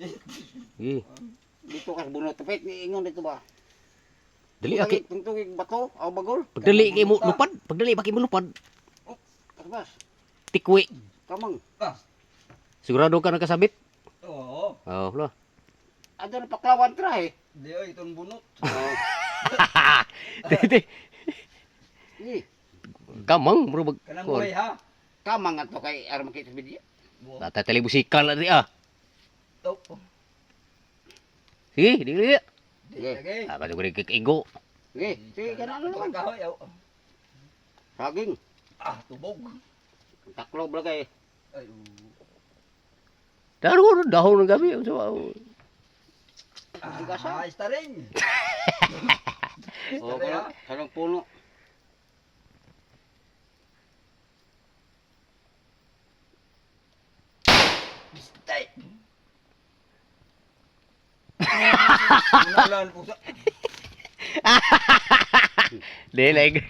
Eh, Dito ka sa bunot. Tapit, ingon dito ba? dali aki. Tungtungig- Tungtungig bato, o bagol. Pagdali kay mo lupad, pagdali pa kay mo lupad. Kasbas, Tikwi. kamang. Sigurado ka nakasabit? Oo. Oh, lo. Ada na paklawan tra eh. Di ay itong bunot. Oh, Tete, Ni, Kamang bro bag. Kanang buhay ha. kamang ato kay aram makita sa video. Buhay. Tata tele musikal na di ah. Oh. Sige, di di. Di Sige. Ah, kasi ko rin kikigo. Sige, sige, ganaan na naman. Kahoy, aw. Saging, Ah, tubog. taklo blagay. Ay, oo. Dahon dahon ng gabi. So, Bigas, Ah, ista rin. O, Ista rin, ha? kanang, kanang puno. Unalan pusa. Dili like